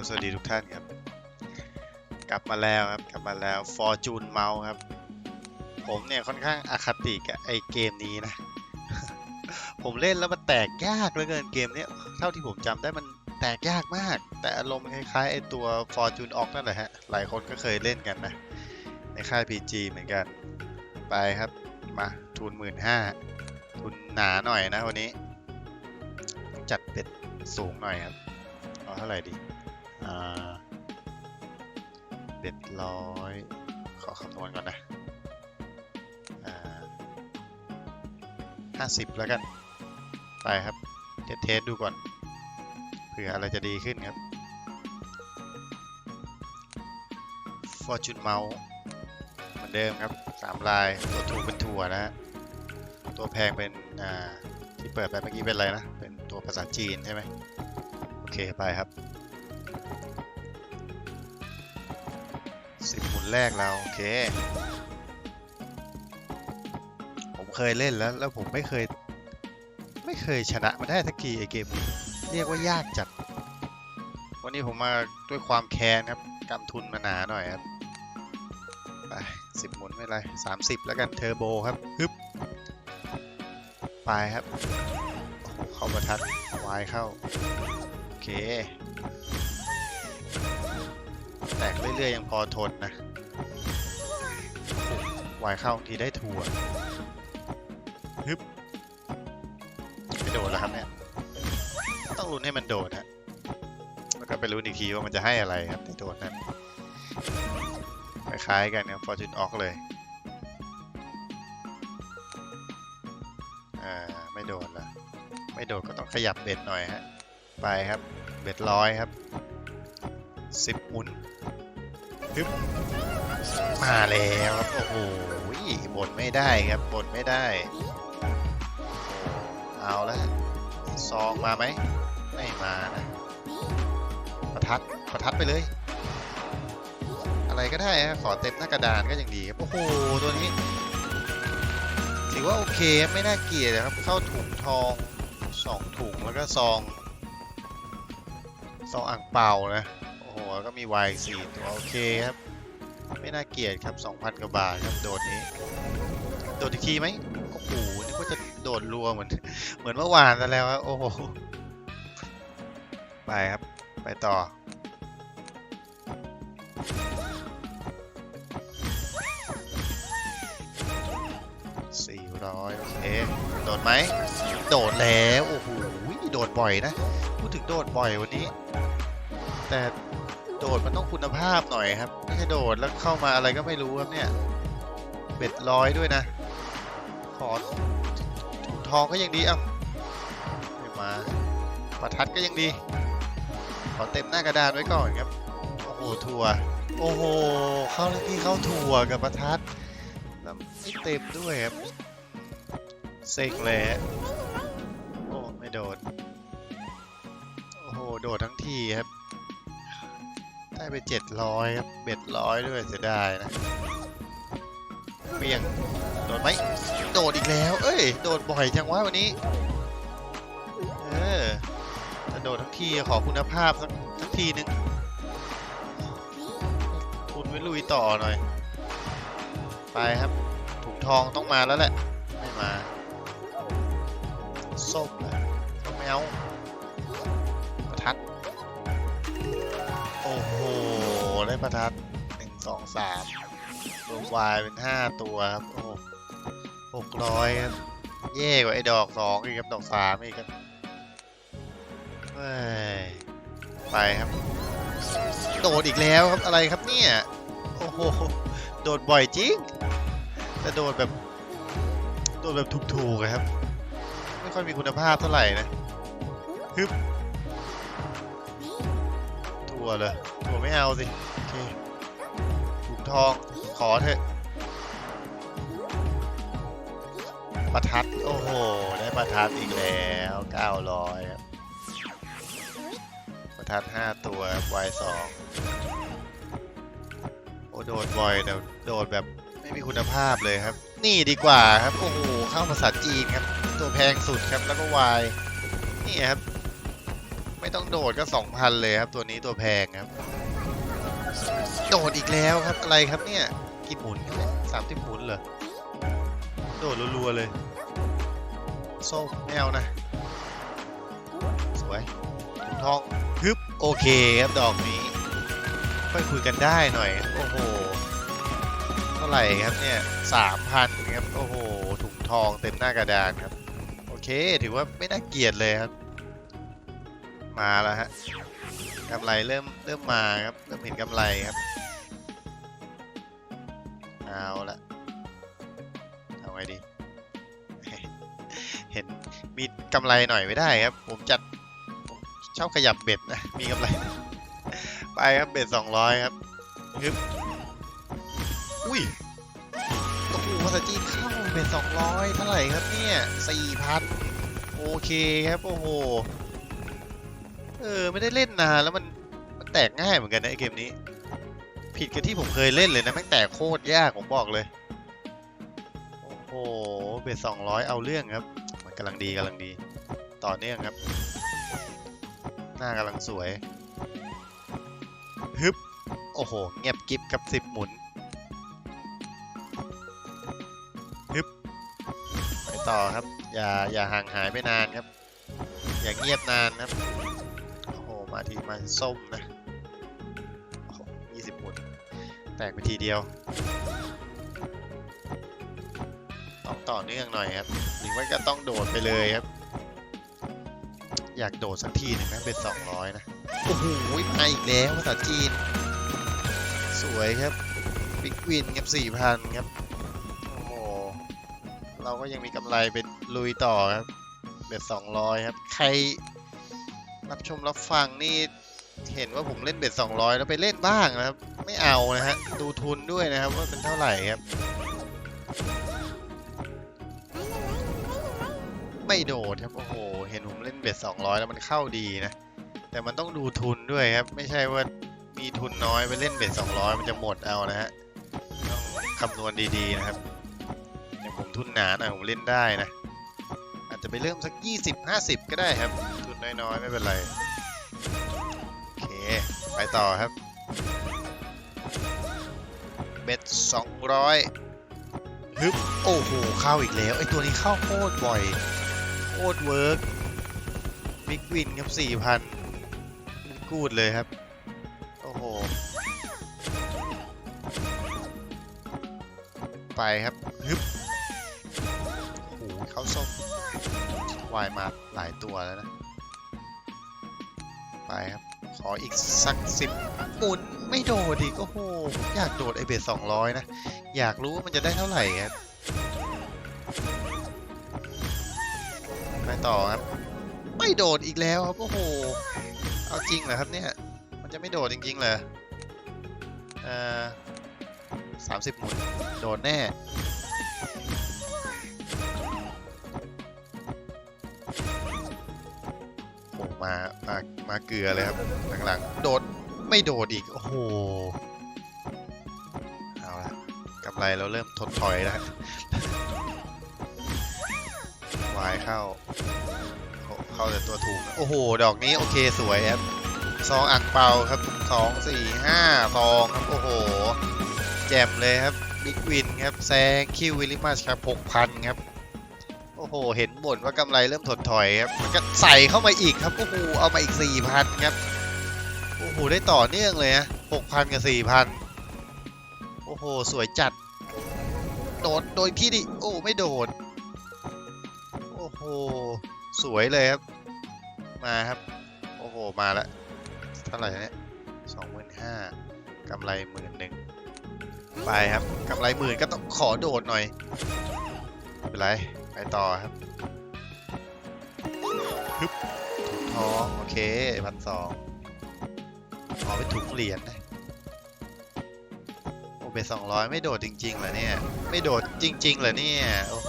ครับ สวัสดีทุกท่านครับ กลับมาแล้วครับ กลับมาแล้ว Fortune Mouse ครับ ผมเนี่ยค่อนข้างอคติกับไอเกมนี้นะ ผมเล่นแล้วมันแตกยากเหลือเกินเกมเนี้ย เท่าที่ผมจำได้มันแตกยากมาก แต่อารมณ์คล้ายๆไอตัว Fortune Ox นั่นแหละฮะ หลายคนก็เคยเล่นกันนะ ในค่าย PG เหมือนกัน ไปครับ มาทุนหมื่นห้าทุนหนาหน่อยนะวันนี้ จัดเป็ดสูงหน่อยครับเอาเท่าไหร่ดีาเบ็ดร้อยขอคำนวณก่อนนะห้าสิบแล้วกัน ไปครับ เดี๋ยวเทสดูก่อน เผื่ออะไรจะดีขึ้นครับ Fortune Mouse เหมือนเดิมครับสามลาย ตัวถูกเป็นถั่วนะฮะ ตัวแพงเป็นอ่าที่เปิดไปเมื่อกี้เป็นอะไรนะ เป็นตัวภาษาจีนใช่ไหมโอเคไปครับ สิบหมุนแรกเราโอเค ผมเคยเล่นแล้วแล้วผมไม่เคย ไม่เคยชนะมาได้สักทีไอเกม เรียกว่ายากจัด วันนี้ผมมาด้วยความแค้นครับกำทุนมาหนาหน่อยครับไปสิบหมุนไม่ไรสามสิบแล้วกันเทอร์โบครับฮึบไปครับ เข้าประทัดวายเข้า โอเค แตกเรื่อยๆยังพอทนนะโอ้โหวายเข้าทีได้ทัวร์ฮึบไม่โดนแล้วครับเนี่ย ต้องลุ้นให้มันโดดฮะแล้วก็ไปลุ้นอีกทีว่ามันจะให้อะไรครับที่โดดนั้นคล้ายๆกันครับ Fortune Ox เลย อ่า ไม่โดดละไม่โดดก็ต้องขยับเบ็ดหน่อยฮะ ไปครับ เบ็ดร้อยครับสิบหมุน ฮึบมาแล้วครับโอ้โหบนไม่ได้ครับบนไม่ได้ เอาละซองมาไหมไม่มานะประทัดประทัดไปเลย อะไรก็ได้ขอเต็มหน้ากระดานก็ยังดีครับโอ้โหตัวนี้ ถือว่าโอเคไม่น่าเกลียดครับเข้าถุงทองสองถุงแล้วก็ซองซองอ่างเปล่านะ อ้แล้วก็มีวายสี่ตัวโอเคครับ ไม่น่าเกลียดครับ 2,000กว่าบาทครับโดดนี้ โดดอีกทีไหมโอ้โหนึกว่าจะโดดรัวเหมือนเหมือนเมื่อวานซะแล้วครับโอ้โหไปครับไปต่อสี่ร้อยโอเคโดดไหมโดดแล้ว โอ้โหโดดบ่อยนะ พูดถึงโดดบ่อยวันนี้ แต่ โดดมันต้องคุณภาพหน่อยครับไม่ใช่โดดแล้วเข้ามาอะไรก็ไม่รู้ครับเนี่ยเบ็ดร้อยด้วยนะ ขอถุงทองก็ยังดีเอ้าไม่มาประทัดก็ยังดี ขอเต็มหน้ากระดานไว้ก่อนครับ โอ้โหทัวโอ้โห เข้าแล้วที่เข้าทัวกับประทัดแล้วไม่เต็มด้วยครับเซ็งเลยโอ้ไม่โดด โอ้โห โดดทั้งทีครับ ได้ไปเจ็ดร้อยครับเบ็ดร้อยด้วยเสียดายนะเปียงโดดไหมโดดอีกแล้ว เอ้ย โดดบ่อยจังวะวันนี้ เออจะโดดทั้งทีขอคุณภาพสักสักทีนึงทุนไว้ลุยต่อหน่อย ไปครับถุงทองต้องมาแล้วแหละ ไม่มาส้มนะไม่เอาประทัด ได้ประทัดหนึ่งสองสามรวมวายเป็นห้าตัวครับ โอ้หกร้อยครับ เย่กว่าไอ้ดอกสองอีกครับ ดอกสามอีกครับไปครับ โดดอีกแล้วครับอะไรครับเนี่ย โอ้โห โดดบ่อยจริง แต่โดดแบบ โดดแบบถูกๆครับ ไม่ค่อยมีคุณภาพเท่าไหร่นะฮึบถั่วเลยถั่วไม่เอาสิ ทอง ขอเถอะ ประทัด โอ้โห ได้ประทัดอีกแล้ว 900ครับประทัด 5 ตัววายสองโอ้โดดบ่อยแต่โดดแบบไม่มีคุณภาพเลยครับ นี่ดีกว่าครับ โอ้โห เข้าภาษาจีนครับ ตัวแพงสุดครับ แล้วก็วายนี่ครับ ไม่ต้องโดดก็สองพันเลยครับ ตัวนี้ตัวแพงครับ โดดอีกแล้วครับอะไรครับเนี่ยกี่หมุนสามสิบหมุนเหรอโดดรัวๆเลยโซ่ไม่เอานะ สวยถุงทองฮึบโอเคครับดอกนี้ค่อยคุยกันได้หน่อย โอ้โห เท่าไหร่ครับเนี่ยสามพันครับ โอ้โห ถุงทองเต็มหน้ากระดานครับ โอเค ถือว่าไม่น่าเกลียดเลยครับ มาแล้วฮะกำไรเริ่มเริ่มมาครับ เริ่มเห็นกำไรครับ เอาละเอาไงดี เห็นมีกำไรหน่อยไม่ได้ครับ ผมจัดผมชอบขยับเบ็ดนะ มีกำไร ไปครับเบ็ดสองร้อยครับฮึบอุ้ยโอ้โหภาษาจีนเข้าเป็นสองร้อยเท่าไหร่ครับเนี่ยสี่พันโอเคครับโอ้โหเออไม่ได้เล่นนานแล้วมันมันแตกง่ายเหมือนกันนะไอเกมนี้ ผิดกับที่ผมเคยเล่นเลยนะแม่งแตกโคตรยากผมบอกเลย โอ้โห เบ็ดสองร้อยเอาเรื่องครับ มันกำลังดีกำลังดี ต่อเนื่องครับ หน้ากำลังสวย ฮึบ โอ้โห เงียบกิฟกับสิบหมุน ฮึบ ไปต่อครับ อย่าอย่าห่างหายไปนานครับ อย่าเงียบนานครับ โอ้โห มาทีมาส้มนะ แตกไปทีเดียว ต้องต่อเนื่องหน่อยครับ หรือว่าก็ต้องโดดไปเลยครับ อยากโดดสักทีหนึ่งนะเป็นสองร้อยนะ โอ้โหมาอีกแล้วภาษาจีน สวยครับบิ๊กวินครับสี่พันครับ โอ้โห เราก็ยังมีกำไรเป็นลุยต่อครับเบ็ดสองร้อยครับ ใครรับชมรับฟังนี่เห็นว่าผมเล่นเบ็ดสองร้อยแล้วไปเล่นบ้างนะครับ ไม่เอานะฮะ ดูทุนด้วยนะครับว่าเป็นเท่าไหร่ครับ ไม่โดดครับ โอ้โห เห็นผมเล่นเบ็ดสองร้อยแล้วมันเข้าดีนะ แต่มันต้องดูทุนด้วยครับ ไม่ใช่ว่ามีทุนน้อยไปเล่นเบ็ดสองร้อยมันจะหมดเอานะฮะ ต้องคำนวณดีๆนะครับอย่างผมทุนหนาหน่อยผมเล่นได้นะ อาจจะไปเริ่มสัก 20 50 ก็ได้ครับ ทุนน้อยๆ ไม่เป็นไร โอเค ไปต่อครับ เบ็ด200ฮึบโอ้โหเข้าอีกแล้วไอตัวนี้เข้าโคตรบ่อยโคตรเวิร์กบิ๊กวินครับ4,000 กูดเลยครับ โอ้โห ไปครับฮึบโอ้โหเข้าส้มวายมาหลายตัวแล้วนะ ไปครับ ขออีกสักสิบหมุน ไม่โดดอีกโอ้โหอยากโดดไอเบสสองร้อยนะ อยากรู้ว่ามันจะได้เท่าไหร่ครับไปต่อครับ ไม่โดดอีกแล้วครับโอ้โหเอาจริงเหรอครับเนี่ย มันจะไม่โดดจริงๆเหรอเอ่อสามสิบหมุนโดดแน่มามามาเกลือเลยครับหลังๆโดด ไม่โดดอีก โอ้โห เอาละกำไรเราเริ่มถดถอยแล้ววายเข้า เข้าแต่ตัวถูก โอ้โห ดอกนี้โอเคสวยครับซองอ่างเปาครับสองสี่ห้าซองครับ โอ้โห แจ่มเลยครับบิ๊กวินครับแซงคิววิลิมัสครับหกพันครับโอ้โห เห็นบ่นว่ากำไรเริ่มถดถอยครับก็ใส่เข้ามาอีกครับโอ้โหเอามาอีกสี่พันครับ โอ้โห ได้ต่อเนื่องเลยฮะหกพันกับสี่พันโอ้โห สวยจัด โดดโดยที่ดิ โอ้ ไม่โดด โอ้โห สวยเลยครับ มาครับ โอ้โห มาแล้ว เท่าไหร่เนี่ยสองหมื่นห้ากำไรหมื่นหนึ่งไปครับกำไรหมื่นก็ต้องขอโดดหน่อยไม่เป็นไร ไปต่อครับฮึบถุงทอง โอเคพันสอง ไปนถุงเหรียญนะโอเปสองร้อยไม่โดดจริงๆเหรอเนี่ย ไม่โดดจริงๆเหรอเนี่ย โอ้โห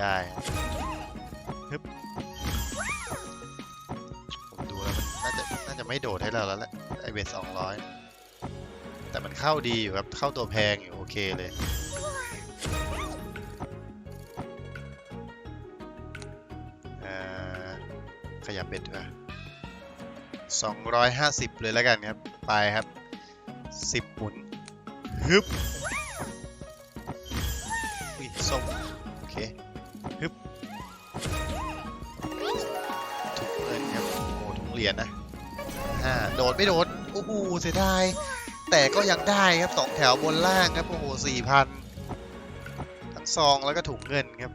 ได้ฮึบผมดูแล้วมันน่าจะน่าจะไม่โดดให้เราแล้วแหละ ไอเบสสองร้อยแต่มันเข้าดีอยู่ครับ เข้าตัวแพงอยู่โอเคเลยเอ่อขยับเบ็ดดีกว่า 250 เลยแล้วกันครับ ไปครับ 10 หมุน ฮึบอุ้ยส้มโอเค ฮึบถุงเงินครับ โอ้โหถุงเหรียญนะห้าโดดไม่โดดโอ้โหเสียดาย แต่ก็ยังได้ครับสองแถวบนล่างครับ โอ้โหสี่พันทั้งซองแล้วก็ถุงเงินครับ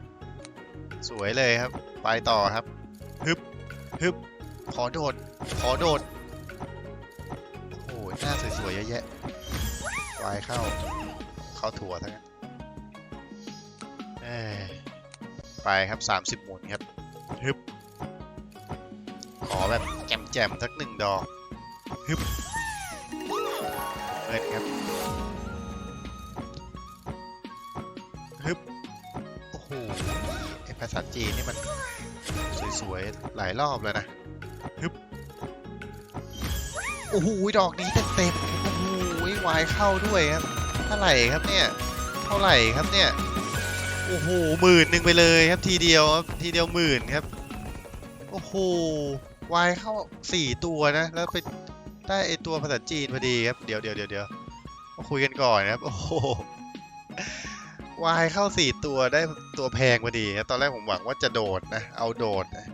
สวยเลยครับ ไปต่อครับ ฮึบ ฮึบ ขอโดด ขอโดด โอ้โหน้าสวยๆเยอะแยะวายเข้า เข้าถั่วทั้งนั้นเอ้ยไปครับ 30หมุนครับฮึบขอแบบแจมๆสักหนึ่งดอกฮึบเงินครับฮึบโอ้โหไอภาษาจีนนี่มันสวยๆ หลายรอบแล้วนะ โอ้โหดอกนี้เต็มโอ้โหวายเข้าด้วยครับ เท่าไหร่ครับเนี่ย เท่าไหร่ครับเนี่ย โอ้โหหมื่นหนึ่งไปเลยครับทีเดียวครับทีเดียวหมื่นครับ โอ้โหวายเข้าสี่ตัวนะ แล้วไปได้ไอตัวภาษาจีนพอดีครับ เดี๋ยวเดี๋ยวเดี๋ยวเดี๋ยวมาคุยกันก่อนนะครับ โอ้โหวายเข้าสี่ตัวได้ตัวแพงพอดีครับ ตอนแรกผมหวังว่าจะโดดนะ เอาโดดนะ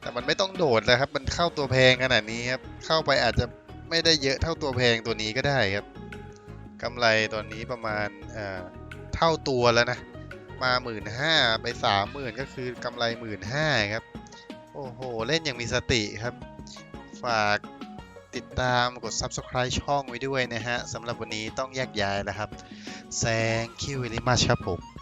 แต่มันไม่ต้องโดดนะครับ มันเข้าตัวแพงขนาดนี้ครับ เข้าไปอาจจะ ไม่ได้เยอะเท่าตัวแพงตัวนี้ก็ได้ครับกำไรตอนนี้ประมาณเอ่อเท่าตัวแล้วนะ มาหมื่นห้าไปสามหมื่นก็คือกำไรหมื่นห้าครับ โอ้โห เล่นอย่างมีสติครับ ฝากติดตามกด subscribe ช่องไว้ด้วยนะฮะสำหรับวันนี้ต้องแยกย้ายแล้วครับ thank you very much ครับผม